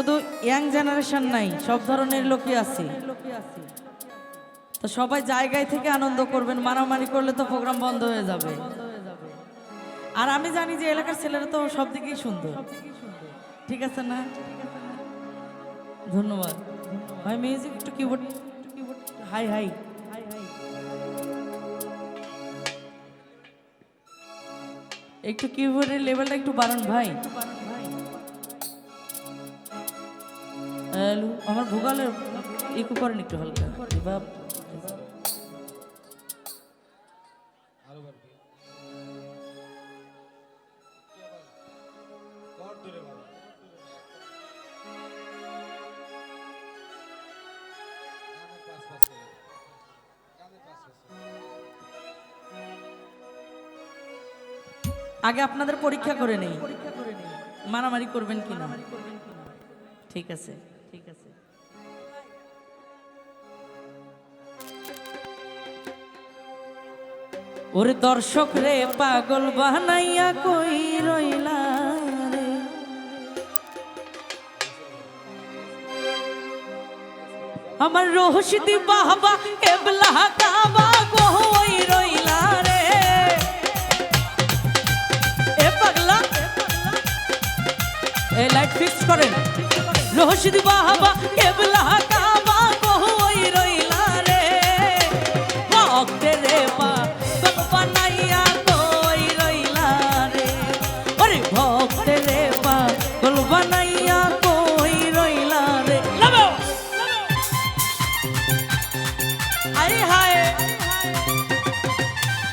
শুধু young generation নাই, সব ধরনের লোকই আছে। তো সবাই জায়গায় থেকে আনন্দ করবেন, মারামারি করলে তো প্রোগ্রাম বন্ধ হয়ে যাবে। আর আমি জানি যে এলাকার ছেলেরা তো সব দিকেই সুন্দর। ঠিক আছে না? ধন্যবাদ। ভাই মিউজিক একটু কিবোর্ড হাই হাই। একটু কিবোর্ডের লেভেলটা একটু বাড়ান, ভাই। হ্যালো আমার ভোগালে ইকো করেন একটু হালকা। রিভাব আগে আপনাদের পরীক্ষা করে নেই। মারামারি করবেন কিনা? ঠিক আছে। ওরে দর্শক রে পাগল বানাইয়া কই রইলা রে? আমার রহস্যি বাহবা, কেবলা কাবা কই রইলা রে। এ পাগলা, এ লাইট ফিক্স করেন। রহস্যি বাহবা, কেবলা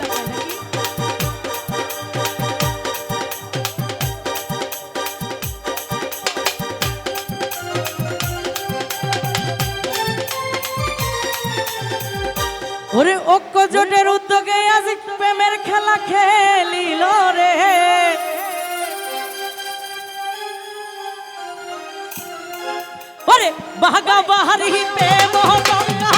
নাকি ওরে ঐক্য জোটের উদ্যোগে আজ প্রেমের খেলা খেলিল রে। গঙ্গা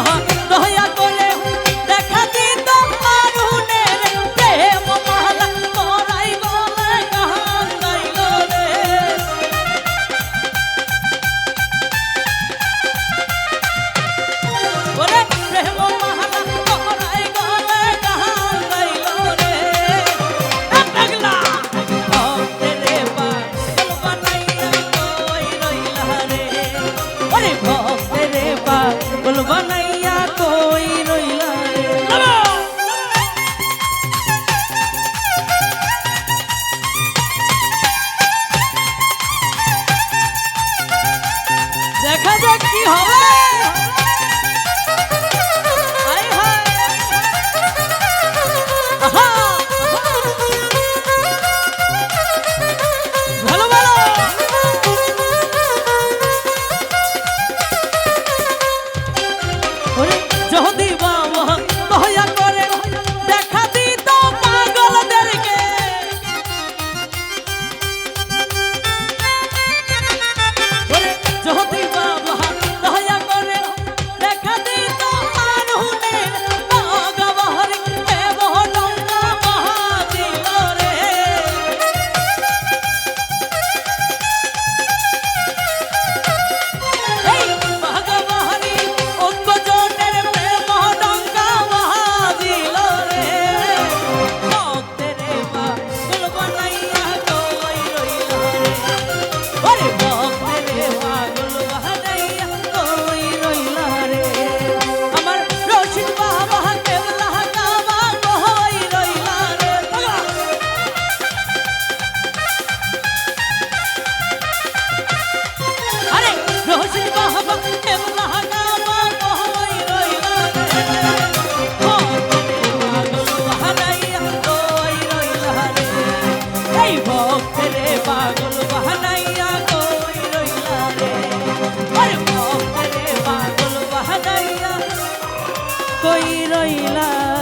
করবা না 我一来一往。